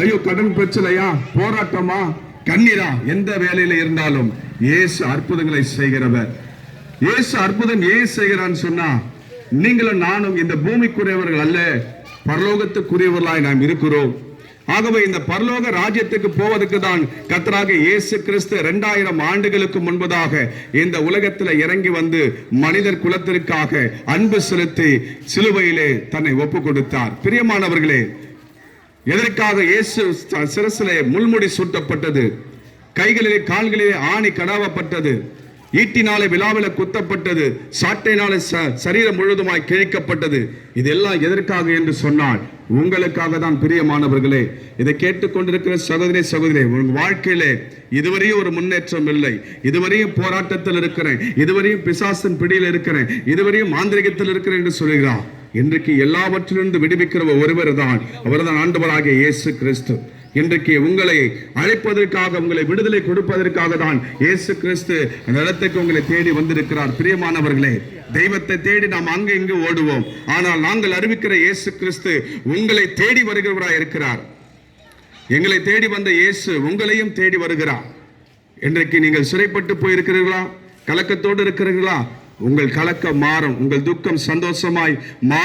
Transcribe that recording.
ஐயோ கடன் பிரச்சனையா? போராட்டமா? கண்ணீரா? எந்த வேலையில இருந்தாலும் ஏசு அற்புதங்களை செய்கிறவர். இயேசு அற்புதம் ஏன் செய்கிறான்னு சொன்னா நீங்களும் நானும் இந்த பூமிக்குரியவர்கள் அல்ல பரலோகத்துக்குரியவர்களாய் நாம் இருக்கிறோம். ஆகவே இந்த பரலோக ராஜ்யத்துக்கு போவதற்கு தான் கத்தராக இயேசு கிறிஸ்து இரண்டாயிரம் ஆண்டுகளுக்கு முன்பதாக இந்த உலகத்தில் இறங்கி வந்து மனிதர் குலத்திற்காக அன்பு செலுத்தி சிலுவையிலே தன்னை ஒப்பு கொடுத்தார் பிரியமானவர்களே எதற்காக இயேசு ச- சிரசிலே முள்முடி சூட்டப்பட்டது? கைகளிலே கால்களிலே ஆணி கடாவப்பட்டது. ஈட்டினாலே விழாவில குத்தப்பட்டது. சாட்டையினாலே ச- சரீரம் முழுவதுமாய் கிழிக்கப்பட்டது. இதெல்லாம் எதற்காக என்று சொன்னால் உங்களுக்காக தான் பிரியமானவர்களே. இதை கேட்டுக்கொண்டிருக்கிற சகோதரி சகோதரி உங்க வாழ்க்கையிலே இதுவரையும் ஒரு முன்னேற்றம் இல்லை. இதுவரையும் போராட்டத்தில் இருக்கிறேன். இதுவரையும் பிசாசின் பிடியில் இருக்கிறேன். இதுவரையும் மாந்திரிகத்தில் இருக்கிறேன் என்று சொல்கிறான் இன்றைக்கு எல்லாவற்றிலிருந்து விடுவிக்கிற ஒருவர் தான் அவர்தான் ஆண்டவராகிய இயேசு கிறிஸ்து. இன்றைக்கு உங்களை அழைப்பதற்காக உங்களை விடுதலை கொடுப்பதற்காக தான் இயேசு கிறிஸ்து அந்த இடத்துக்கு உங்களை தேடி வந்திருக்கிறார். பிரியமானவர்களே தெய்வத்தை தேடி நாம் அங்கு இங்கு ஓடுவோம். ஆனால் நாங்கள் அறிவிக்கிற இயேசு கிறிஸ்து உங்களை தேடி வருகிறவராய் இருக்கிறார். எங்களை தேடி வந்த இயேசு உங்களையும் தேடி வருகிறார். இன்றைக்கு நீங்கள் சிறைப்பட்டு போயிருக்கிறீர்களா? கலக்கத்தோடு இருக்கிறீர்களா? உங்கள் கலக்கம் மாறும். உங்கள் துக்கம் சந்தோஷமாய் மா